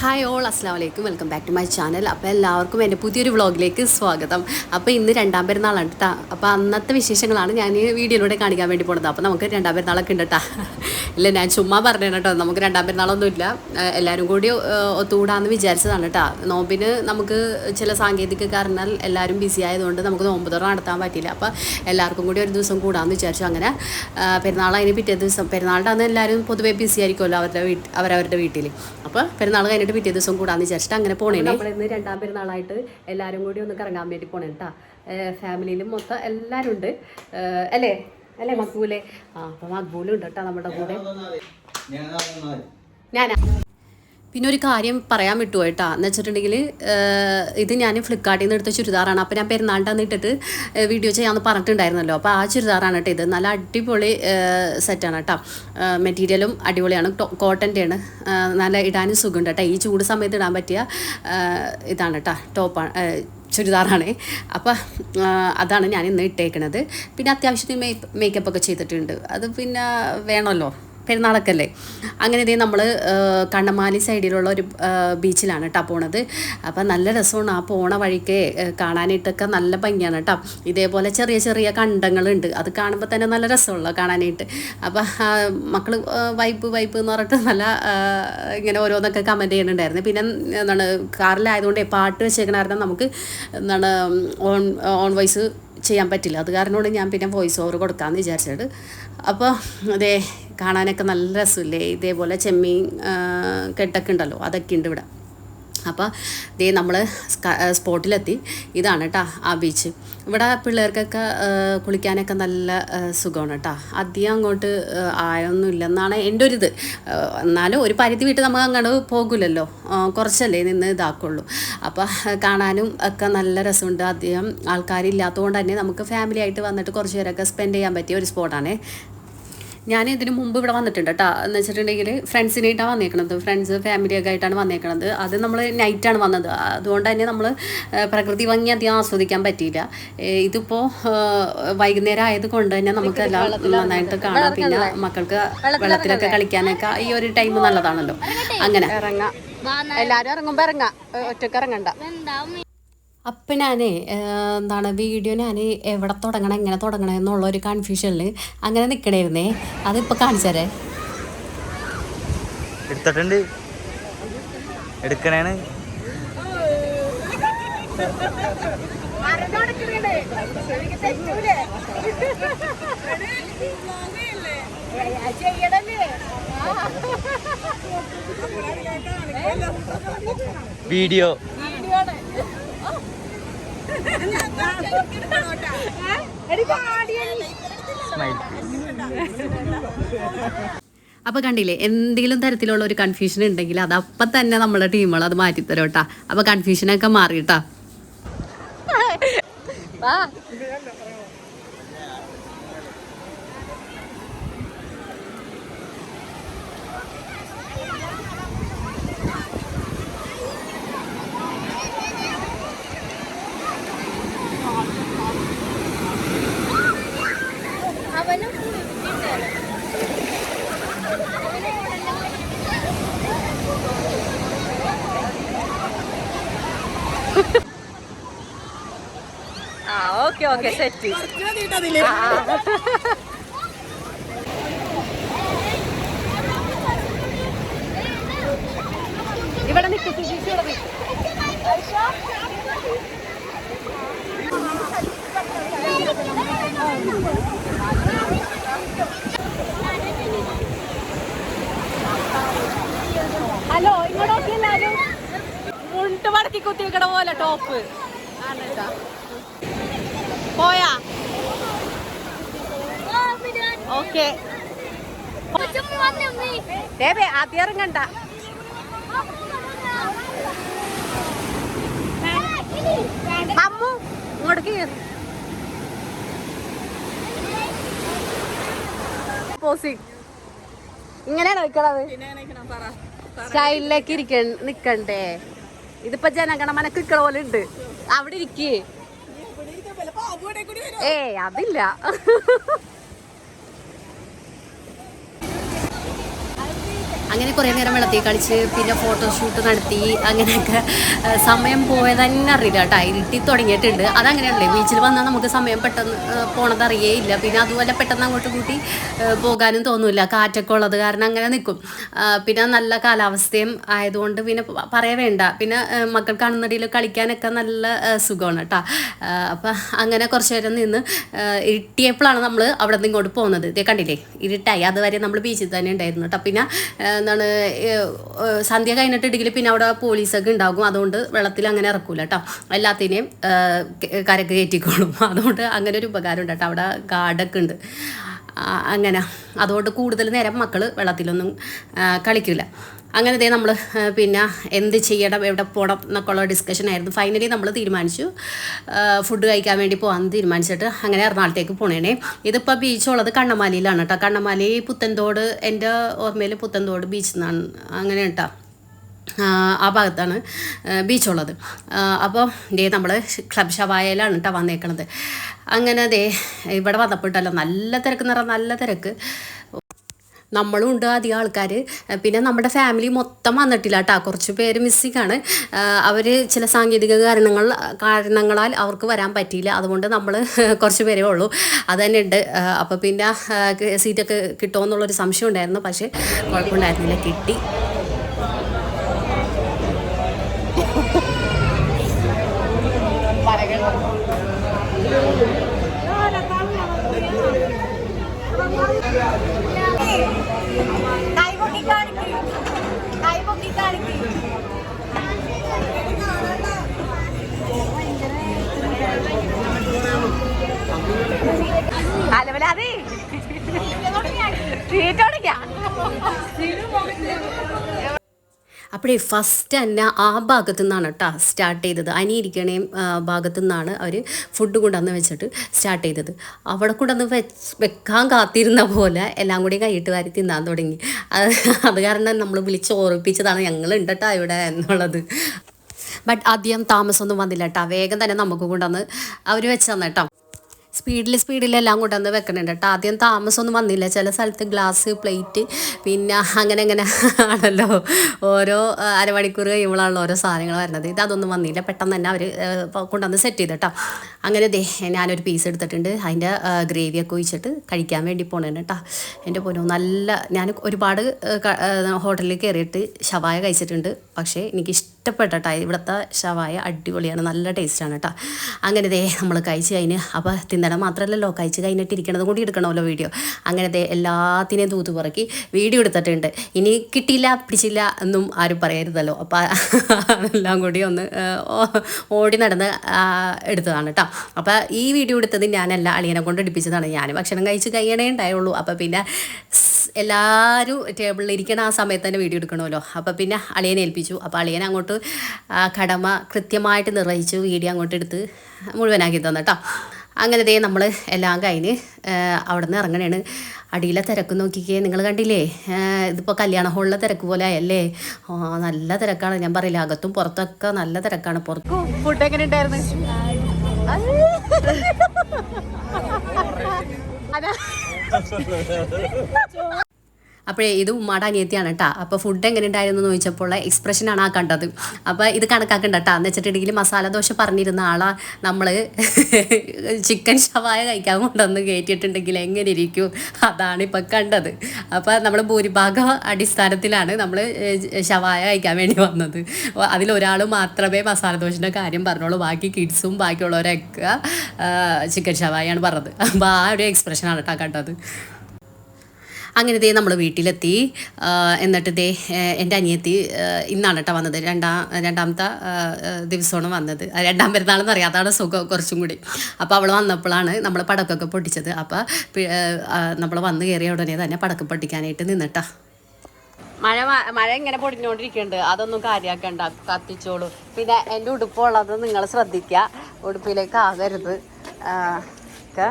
Hi all അസ്സാം വലൈക്കും welcome back to my channel അപ്പോൾ എല്ലാവർക്കും എന്റെ പുതിയൊരു വ്ളോഗിലേക്ക് സ്വാഗതം. അപ്പോൾ ഇന്ന് രണ്ടാം പെരുന്നാളാണ് കേട്ടോ അപ്പോൾ അന്നത്തെ വിശേഷങ്ങളാണ് ഞാൻ ഈ വീഡിയോയിലൂടെ കാണിക്കാൻ വേണ്ടി പോണത്. അപ്പോൾ നമുക്ക് രണ്ടാം പെരുന്നാളൊക്കെ ഉണ്ട് കേട്ടോ ഇല്ല ഞാൻ ചുമ്മാ പറഞ്ഞു കേട്ടോ നമുക്ക് രണ്ടാം പെരുന്നാളൊന്നുമില്ല എല്ലാവരും കൂടി ഒത്തുകൂടാന്ന് വിചാരിച്ചതാണ് കേട്ടോ നോമ്പിന് നമുക്ക് ചില സാങ്കേതിക കാരണാൽ എല്ലാവരും ബിസി ആയതുകൊണ്ട് നമുക്ക് നോമ്പ് തുറ നടത്താൻ പറ്റിയില്ല. അപ്പോൾ എല്ലാവർക്കും കൂടി ഒരു ദിവസം കൂടാമെന്ന് വിചാരിച്ചു അങ്ങനെ. പെരുന്നാൾ പിറ്റേ ദിവസം പെരുന്നാളിന്റെ അന്ന് എല്ലാവരും പൊതുവേ ബിസി ആയിരിക്കുമല്ലോ അവരുടെ വീട്ടിൽ അവരവരുടെ വീട്ടിൽ അപ്പോൾ പെരുന്നാൾ കഴിഞ്ഞിട്ട് പിറ്റേ ദിവസം കൂടാന്ന് വിചാരിച്ചിട്ട് അങ്ങനെ പോണേ നമ്മൾ ഇന്ന് രണ്ടാം പെരുന്നാളായിട്ട് എല്ലാവരും കൂടി ഒന്ന് കറങ്ങാൻ വേണ്ടി പോണേ കേട്ടാ ഫാമിലിയിലും മൊത്തം എല്ലാവരും ഉണ്ട്. അല്ലേ? അല്ലേ മക്ബൂലെ? ആ അപ്പം മക്ബൂലും ഉണ്ട് കേട്ടോ നമ്മുടെ കൂടെ. ഞാനാ. പിന്നെ ഒരു കാര്യം പറയാൻ വിട്ടു കേട്ടോ. എന്ന് വെച്ചിട്ടുണ്ടെങ്കിൽ ഇത് ഞാൻ ഫ്ലിപ്കാർട്ടിൽ നിന്ന് എടുത്ത ചുരിദാറാണ്. അപ്പോൾ ഞാൻ പെരുന്നാളിന്റെ അന്നിട്ടിട്ട് വീഡിയോ ചെയ്യാമെന്ന് പറഞ്ഞിട്ടുണ്ടായിരുന്നല്ലോ. അപ്പോൾ ആ ചുരിദാറാണ് കേട്ടോ ഇത്. നല്ല അടിപൊളി സെറ്റാണ് കേട്ടോ. മെറ്റീരിയലും അടിപൊളിയാണ്. കോട്ടന്റെയാണ് നല്ല ഇടാനും സുഖമുണ്ട് കേട്ടോ. ഈ ചൂട് സമയത്ത് ഇടാൻ പറ്റിയ ഇതാണ് കേട്ടോ. ടോപ്പാണ് ചുരിദാറാണ്. അപ്പോൾ അതാണ് ഞാൻ ഇന്ന് ഇട്ടേക്കണത്. പിന്നെ അത്യാവശ്യത്തിന് മേക്ക് മേക്കപ്പ് ഒക്കെ ചെയ്തിട്ടുണ്ട്. അത് പിന്നെ വേണമല്ലോ. പെരുന്നാളൊക്കെ അല്ലേ? അങ്ങനെ ഇതേ നമ്മൾ കണ്ണമാലി സൈഡിലുള്ള ഒരു ബീച്ചിലാണ് കേട്ടോ പോണത്. അപ്പം നല്ല രസമാണ് ആ പോണ വഴിക്ക് കാണാനായിട്ടൊക്കെ നല്ല ഭംഗിയാണ് കേട്ടോ ഇതേപോലെ ചെറിയ ചെറിയ കണ്ടങ്ങളുണ്ട്. അത് കാണുമ്പോൾ തന്നെ നല്ല രസമുള്ള കാണാനായിട്ട്. അപ്പം മക്കൾ വൈപ്പ് വൈപ്പ് എന്ന് പറഞ്ഞിട്ട് നല്ല ഇങ്ങനെ ഓരോന്നൊക്കെ കമന്റ് ചെയ്യുന്നുണ്ടായിരുന്നു. പിന്നെ എന്താണ് കാറിലായതുകൊണ്ട് പാട്ട് വെച്ചേക്കണ കാരണം നമുക്ക് എന്താണ് ഓൺ ഓൺ വോയിസ് ചെയ്യാൻ പറ്റില്ല. അത് കാരണമാണ് ഞാൻ പിന്നെ വോയിസ് ഓവർ കൊടുക്കാമെന്ന് വിചാരിച്ചത്. അപ്പോൾ അതേ കാണാനൊക്കെ നല്ല രസമില്ലേ? ഇതേപോലെ ചെമ്മീൻ കെട്ടൊക്കെ ഉണ്ടല്ലോ അതൊക്കെ ഉണ്ട് ഇവിടെ. അപ്പോൾ ദേ നമ്മൾ സ്പോട്ടിലെത്തി. ഇതാണ് കേട്ടോ ആ ബീച്ച് ഇവിടെ പിള്ളേർക്കൊക്കെ കുളിക്കാനൊക്കെ നല്ല സുഖമാണ് കേട്ടോ അധികം അങ്ങോട്ട് ആയൊന്നും ഇല്ലെന്നാണ് എന്റെ ഒരു ഇത്. എന്നാലും ഒരു പരിധി വിട്ട് നമുക്ക് അങ്ങോട്ട് പോകില്ലല്ലോ കുറച്ചല്ലേ നിന്ന് ഇതാക്കുള്ളൂ. അപ്പോൾ കാണാനും ഒക്കെ നല്ല രസമുണ്ട്. അധികം ആൾക്കാരില്ലാത്തതുകൊണ്ട് തന്നെ നമുക്ക് ഫാമിലി ആയിട്ട് വന്നിട്ട് കുറച്ച് പേരൊക്കെ സ്പെൻഡ് ചെയ്യാൻ പറ്റിയ ഒരു സ്പോട്ടാണ് ഞാൻ ഇതിന് മുമ്പ് ഇവിടെ വന്നിട്ടുണ്ട് കേട്ടോ എന്ന് വെച്ചിട്ടുണ്ടെങ്കിൽ ഫ്രണ്ട്സിനായിട്ടാണ് വന്നേക്കണത്. ഫ്രണ്ട്സ് ഫാമിലിയൊക്കെ ആയിട്ടാണ് വന്നേക്കണത്. അത് നമ്മൾ നൈറ്റാണ് വന്നത്. അതുകൊണ്ട് തന്നെ നമ്മൾ പ്രകൃതി ഭംഗി അധികം ആസ്വദിക്കാൻ പറ്റിയില്ല. ഇതിപ്പോൾ വൈകുന്നേരം ആയത് കൊണ്ട് തന്നെ നമുക്ക് എല്ലാം നന്നായിട്ട് കാണാം. പിന്നെ മക്കൾക്ക് വെള്ളത്തിലൊക്കെ കളിക്കാനൊക്കെ ഈ ഒരു ടൈം നല്ലതാണല്ലോ. അങ്ങനെ. ഇറങ്ങാം. എല്ലാവരും ഇറങ്ങുമ്പോൾ ഇറങ്ങാം. ഒറ്റയ്ക്ക് ഇറങ്ങണ്ട. അപ്പം ഞാനേ എന്താണ് വീഡിയോ ഞാൻ എവിടെ തുടങ്ങണം എങ്ങനെ തുടങ്ങണം എന്നുള്ള ഒരു കൺഫ്യൂഷനിൽ അങ്ങനെ നിൽക്കണായിരുന്നേ അതിപ്പോൾ കാണിച്ചാരേ. എടുത്തിട്ടുണ്ട്. എടുക്കണേണ്. വീഡിയോ. അപ്പോൾ കണ്ടില്ലേ എന്തെങ്കിലും തരത്തിലുള്ള ഒരു കൺഫ്യൂഷൻ ഉണ്ടെങ്കിൽ അത് അപ്പം തന്നെ നമ്മളെ ടീമുകൾ അത് മാറ്റിത്തരോട്ടാ അപ്പോൾ കൺഫ്യൂഷനൊക്കെ മാറി ആ ഓക്കെ ഓക്കെ സെറ്റ് ഇവിടെ നിൽക്കും കുത്തി വെക്കണ പോലെ ടോപ്പ് പോയാ? ഓക്കെ. ദേവേ ആദ്യം ഇറങ്ങണ്ട. അമ്മു ഇങ്ങോട്ട് കയറി പോസിങ് ഇങ്ങനെയാണോ നിക്കണത്? സ്റ്റൈലിലേക്ക് ഇരിക്ക നിക്കണ്ടേ? ഇതിപ്പോ ജനഗണമന നിക്കണ പോലെ ഉണ്ട്. അവിടെ ഇരിക്കേ. ഏ അതില്ല. അങ്ങനെ കുറേ നേരം വെള്ളത്തിൽ കളിച്ച് പിന്നെ ഫോട്ടോഷൂട്ട് നടത്തി അങ്ങനെയൊക്കെ സമയം പോയത് തന്നെ അറിയില്ല കേട്ടോ. ഇരുട്ടി തുടങ്ങിയിട്ടുണ്ട്. അതങ്ങനെയല്ലേ? ബീച്ചിൽ വന്നാൽ നമുക്ക് സമയം പെട്ടെന്ന് പോണത് അറിയേയില്ല. പിന്നെ അതുപോലെ പെട്ടെന്ന് അങ്ങോട്ട് കൂട്ടി പോകാനും തോന്നില്ല. കാറ്റൊക്കെ ഉള്ളത് കാരണം അങ്ങനെ നിൽക്കും. പിന്നെ നല്ല കാലാവസ്ഥയും ആയതുകൊണ്ട് പിന്നെ പറയാൻ വേണ്ട. പിന്നെ മക്കൾ മക്കൾക്കാണെന്നുണ്ടെങ്കിൽ കളിക്കാനൊക്കെ നല്ല സുഖമാണ് കേട്ടോ. അപ്പം അങ്ങനെ കുറച്ച് നേരം നിന്ന് ഇരുട്ടിയപ്പോഴാണ് നമ്മൾ അവിടെ നിന്ന് ഇങ്ങോട്ട് പോകുന്നത് ഇതേ കണ്ടില്ലേ? ഇരുട്ടായി. അതുവരെ നമ്മൾ ബീച്ചിൽ തന്നെ ഉണ്ടായിരുന്നു കേട്ടോ. പിന്നെ എന്താണ് സന്ധ്യ കഴിഞ്ഞിട്ടുണ്ടെങ്കിൽ പിന്നെ അവിടെ പോലീസൊക്കെ ഉണ്ടാകും. അതുകൊണ്ട് വെള്ളത്തിൽ അങ്ങനെ ഇറക്കൂല കേട്ടോ എല്ലാത്തിനെയും കരക്ക് കയറ്റിക്കോളും. അതുകൊണ്ട് അങ്ങനെ ഒരു ഉപകാരം ഉണ്ട് കേട്ടോ അവിടെ ഗാർഡൊക്കെ ഉണ്ട്. അങ്ങനെ. അതുകൊണ്ട് കൂടുതൽ നേരം മക്കൾ വെള്ളത്തിലൊന്നും കളിക്കില്ല അങ്ങനെ ദേ നമ്മൾ പിന്നെ എന്ത് ചെയ്യണം എവിടെ പോകണം എന്നൊക്കെ ഉള്ള ഡിസ്കഷൻ ആയിരുന്നു. ഫൈനലി നമ്മൾ തീരുമാനിച്ചു. ഫുഡ് കഴിക്കാൻ വേണ്ടി പോകാമെന്ന് തീരുമാനിച്ചിട്ട് അങ്ങനെ എറണാകുളത്തേക്ക് പോണേനെ ഇതിപ്പോൾ ബീച്ചുള്ളത് കണ്ണമാലിയിലാണ് കേട്ടോ കണ്ണമാലി പുത്തൻതോട് എന്റെ ഓർമ്മയിൽ പുത്തൻതോട് ബീച്ചിൽ നിന്നാണ് അങ്ങനെ കേട്ടോ ആ, ഭാഗത്താണ് ബീച്ചുള്ളത് അപ്പോൾ ദേ നമ്മൾ ക്ലബ് ഷവായയിലാണ് കേട്ടോ വന്നേക്കണത്. അങ്ങനെ ദേ ഇവിടെ വന്നപ്പോട്ടല്ലോ നല്ല തിരക്ക് എന്ന് പറഞ്ഞാൽ നല്ല തിരക്ക്. നമ്മളും ഉണ്ട് അധികം ആൾക്കാർ പിന്നെ നമ്മുടെ ഫാമിലി മൊത്തം വന്നിട്ടില്ല കേട്ടോ കുറച്ച് പേര് മിസ്സിംഗ് ആണ്. അവർ ചില സാങ്കേതിക കാരണങ്ങൾ കാരണങ്ങളാൽ അവർക്ക് വരാൻ പറ്റിയില്ല. അതുകൊണ്ട് നമ്മൾ കുറച്ച് പേരേ ഉള്ളൂ. അത് തന്നെ ഉണ്ട്. അപ്പോൾ പിന്നെ സീറ്റൊക്കെ കിട്ടുമോ എന്നുള്ളൊരു സംശയം ഉണ്ടായിരുന്നു. പക്ഷേ കുഴപ്പമുണ്ടായിരുന്നില്ല. കിട്ടി. കൈ പൊക്കി കാണിക്ക് കൈ പൊക്കി കാണിക്ക് അലവലാതെ സീറ്റ് ഓടിക്കാം അപ്പോഴേ ഫസ്റ്റ് തന്നെ ആ ഭാഗത്തു നിന്നാണ് കേട്ടോ സ്റ്റാർട്ട് ചെയ്തത്. അനിയിരിക്കണേ ഭാഗത്തു നിന്നാണ് അവർ ഫുഡ് കൊണ്ടുവന്ന് വെച്ചിട്ട് സ്റ്റാർട്ട് ചെയ്തത്. അവിടെ കൊണ്ടുവന്ന് വെച്ച് വെക്കാൻ കാത്തിരുന്ന പോലെ എല്ലാം കൂടി കൈയിട്ട് വാരി തിന്നാൻ തുടങ്ങി. അത് കാരണം നമ്മൾ വിളിച്ച് ഓർപ്പിച്ചതാണ് ഞങ്ങൾ ഉണ്ട് കേട്ടോ ഇവിടെ എന്നുള്ളത്. ബട്ട് അധികം താമസമൊന്നും വന്നില്ല കേട്ടോ വേഗം തന്നെ നമുക്ക് കൊണ്ടുവന്ന് അവർ വെച്ച് തന്നെ കേട്ടോ സ്പീഡിൽ സ്പീഡിൽ എല്ലാം കൊണ്ടുവന്ന് വെക്കണുണ്ട് കേട്ടോ. ആദ്യം താമസമൊന്നും വന്നില്ല. ചില സ്ഥലത്ത് ഗ്ലാസ് പ്ലേറ്റ് പിന്നെ അങ്ങനെ അങ്ങനെ ആണല്ലോ. ഓരോ അരമണിക്കൂർ കഴിയുമ്പോഴാണല്ലോ ഓരോ സാധനങ്ങൾ വരുന്നത്. ഇത് അതൊന്നും വന്നില്ല. പെട്ടെന്ന് തന്നെ അവർ കൊണ്ടുവന്ന് സെറ്റ് ചെയ്ത് കേട്ടോ. അങ്ങനെ ദേ ഞാനൊരു പീസ് എടുത്തിട്ടുണ്ട്. അതിന്റെ ഗ്രേവിയൊക്കെ ഒഴിച്ചിട്ട് കഴിക്കാൻ വേണ്ടി പോണേണ് കേട്ടോ. എന്റെ പൊന്നു നല്ല ഞാൻ ഒരുപാട് ഹോട്ടലിൽ കയറിയിട്ട് ഷവായ കഴിച്ചിട്ടുണ്ട്. പക്ഷേ എനിക്ക് ഇഷ്ടപ്പെട്ട കേട്ടോ ഇവിടുത്തെ ഷവായ അടിപൊളിയാണ്. നല്ല ടേസ്റ്റാണ് കേട്ടോ അങ്ങനെ ദേ നമ്മൾ കഴിച്ച് കഴിഞ്ഞ് അപ്പോൾ തിന്നണം മാത്രമല്ലല്ലോ കഴിച്ച് കഴിഞ്ഞിട്ട് ഇരിക്കണത് കൂടി എടുക്കണമല്ലോ വീഡിയോ അങ്ങനെ ദേ എല്ലാത്തിനെയും തൂത്ത് പറക്കി വീഡിയോ എടുത്തിട്ടുണ്ട്. ഇനി കിട്ടിയില്ല പിടിച്ചില്ല എന്നും ആരും പറയരുതല്ലോ. അപ്പോൾ എല്ലാം കൂടി ഒന്ന് ഓടി നടന്ന് എടുത്തതാണ് കേട്ടോ അപ്പോൾ ഈ വീഡിയോ എടുത്തത് ഞാനല്ല അളിയനെ കൊണ്ട് എടുപ്പിച്ചതാണ്. ഞാൻ ഭക്ഷണം കഴിച്ച് കഴിയണേ ഉണ്ടായുള്ളൂ. അപ്പോൾ പിന്നെ എല്ലാവരും ടേബിളിൽ ഇരിക്കണ ആ സമയത്ത് തന്നെ വീഡിയോ എടുക്കണമല്ലോ. അപ്പോൾ പിന്നെ അളിയനെ ഏൽപ്പിച്ചു. അപ്പോൾ അളിയൻ അങ്ങോട്ട് കടമ കൃത്യമായിട്ട് നിർവഹിച്ചു വീഡിയോ അങ്ങോട്ട് എടുത്ത് മുഴുവനാക്കി തന്നു കേട്ടോ. അങ്ങനെ ദേ നമ്മൾ എല്ലാം കഴിഞ്ഞ് അവിടെ നിന്ന് ഇറങ്ങണേണ്. അടിയിലെ തിരക്ക് നോക്കിക്കേ നിങ്ങൾ കണ്ടില്ലേ? ഇതിപ്പോൾ കല്യാണ ഹോളിലെ തിരക്ക് പോലെ ആയല്ലേ? ആ നല്ല തിരക്കാണ്. ഞാൻ പറയില്ല അകത്തും പുറത്തൊക്കെ നല്ല തിരക്കാണ്. പുറത്ത് ഫുഡ് എങ്ങനെ ഉണ്ടായിരുന്നു? അപ്പോഴേ ഇത് ഉമ്മാടെ അനിയത്തിയാണ് കേട്ടോ അപ്പോൾ ഫുഡ് എങ്ങനെ ഉണ്ടായിരുന്നു എന്ന് ചോദിച്ചപ്പോൾ എക്സ്പ്രഷനാണ് ആ കണ്ടത്. അപ്പോൾ ഇത് കണക്കാക്കണ്ട കേട്ടോ എന്ന് വെച്ചിട്ടുണ്ടെങ്കിൽ മസാല ദോശ പറഞ്ഞിരുന്ന ആളാ നമ്മൾ ചിക്കൻ ഷവായ കഴിക്കാൻ കൊണ്ടുവന്ന് കയറ്റിയിട്ടുണ്ടെങ്കിൽ എങ്ങനെ ഇരിക്കും അതാണ് ഇപ്പം കണ്ടത്. അപ്പോൾ നമ്മൾ ഭൂരിഭാഗം അടിസ്ഥാനത്തിലാണ് നമ്മൾ ഷവായ കഴിക്കാൻ വേണ്ടി വന്നത്. അതിലൊരാൾ മാത്രമേ മസാല ദോശന്റെ കാര്യം പറഞ്ഞോളൂ. ബാക്കി കിഡ്സും ബാക്കിയുള്ളവരൊക്കെ ചിക്കൻ ഷവായാണ് പറഞ്ഞത്. അപ്പോൾ ആ ഒരു എക്സ്പ്രഷനാണ് കേട്ടോ കണ്ടത്. അങ്ങനെ ദേ നമ്മൾ വീട്ടിലെത്തി. എന്നിട്ട് ദേ എന്റെ അനിയത്തി ഇന്നാണ് കേട്ടോ വന്നത്. രണ്ടാം രണ്ടാമത്തെ ദിവസമാണ് വന്നത്. രണ്ടാം പെരുന്നാളെന്ന് അറിയാം അതാണ് സുഖം കുറച്ചും കൂടി. അപ്പോൾ അവൾ വന്നപ്പോഴാണ് നമ്മൾ പടക്കമൊക്കെ പൊട്ടിച്ചത്. അപ്പോൾ നമ്മൾ വന്ന് കയറിയ ഉടനെ തന്നെ പടക്കം പൊട്ടിക്കാനായിട്ട് നിന്നിട്ടാ. മഴ മഴ ഇങ്ങനെ പൊടിഞ്ഞുകൊണ്ടിരിക്കുന്നുണ്ട് അതൊന്നും കാര്യമാക്കണ്ട കത്തിച്ചോളൂ. പിന്നെ എന്റെ ഉടുപ്പുള്ളത് നിങ്ങൾ ശ്രദ്ധിക്കുക ഉടുപ്പിലേക്ക് ആകരുത്. ഒക്കെ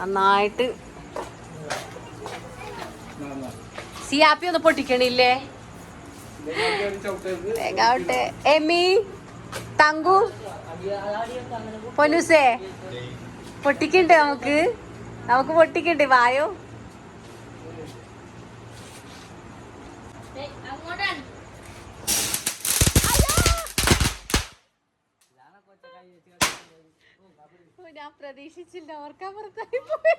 നന്നായിട്ട് സിയാപ്പി ഒന്ന് പൊട്ടിക്കണില്ലേ? ഔട്ട് എമി തങ്കു പൊന്നുസേ പൊട്ടിക്കണ്ടേ നമുക്ക്. നമുക്ക് പൊട്ടിക്കണ്ടേ വായോ. ഞാൻ പ്രതീക്ഷിച്ചില്ല ഓർക്കാൻ പുറത്തായി പോയി.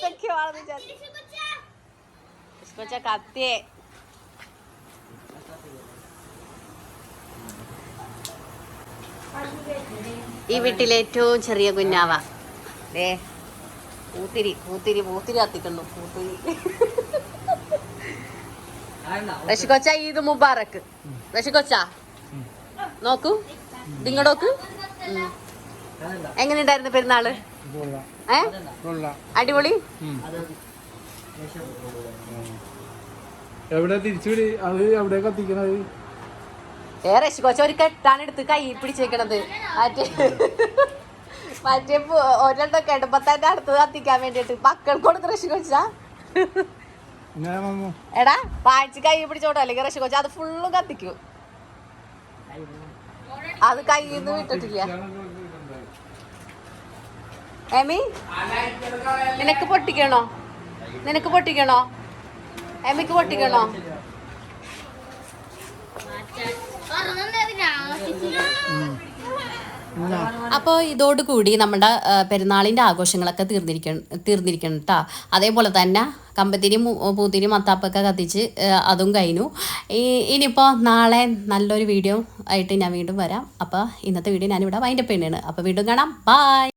എന്തൊക്കെയോ ആണെന്ന് വിചാരിച്ചു കത്തിയേ. ഈ വീട്ടിലെ ഏറ്റവും ചെറിയ കുഞ്ഞാവ. ദേ പൂത്തിരി പൂത്തിരി പൂത്തിരി കത്തിക്കുന്നു പൂത്തിരി. റഷിക്കൊച്ച ഈദ് മുബാറക്ക് റഷിക്കൊച്ച നോക്കൂ നിങ്ങടോക്ക് എങ്ങനെയുണ്ടായിരുന്നു പെരുന്നാൾ? ഏ? അടിപൊളി. എവിടെ തിരിച്ചുവിടി? അത് എവിടെ കത്തിക്കണത്? ഏ റഷിക്കൊച്ച ഒരു കെട്ടാണ് എടുത്ത് കൈ പിടിച്ചേക്കണത്. മറ്റേ മറ്റേ ഒരെണ്ണം കെടുമ്പോ തന്നെ അടുത്ത് കത്തിക്കാൻ വേണ്ടിട്ട് മക്കൾക്ക് കൊടുത്ത് റഷിക്കൊച്ച കൊച്ചാ. എടാ പാഴ്ച കൈ പിടിച്ചോട്ടോ. അല്ലെങ്കിൽ കൊച്ചാ അത് ഫുള്ളും കത്തിക്കൂ. അത് കയ്യിൽ നിന്ന് വിട്ടിട്ടില്ല എമി നിനക്ക് പൊട്ടിക്കണോ? നിനക്ക് പൊട്ടിക്കണോ? എമിക്ക് പൊട്ടിക്കണോ? അപ്പോൾ ഇതോടുകൂടി നമ്മുടെ പെരുന്നാളിന്റെ ആഘോഷങ്ങളൊക്കെ തീർന്നിരിക്കണം തീർന്നിരിക്കണം കേട്ടോ അതേപോലെ തന്നെ കമ്പത്തിരി പൂത്തിരി മത്താപ്പൊക്കെ കത്തിച്ച് അതും കഴിഞ്ഞു. ഇനിയിപ്പോൾ നാളെ നല്ലൊരു വീഡിയോ ആയിട്ട് ഞാൻ വീണ്ടും വരാം. അപ്പോൾ ഇന്നത്തെ വീഡിയോ ഞാനിവിടെ വൈൻഡപ്പ് ചെയ്യുന്നതാണ്. അപ്പോൾ വീണ്ടും കാണാം. ബായ്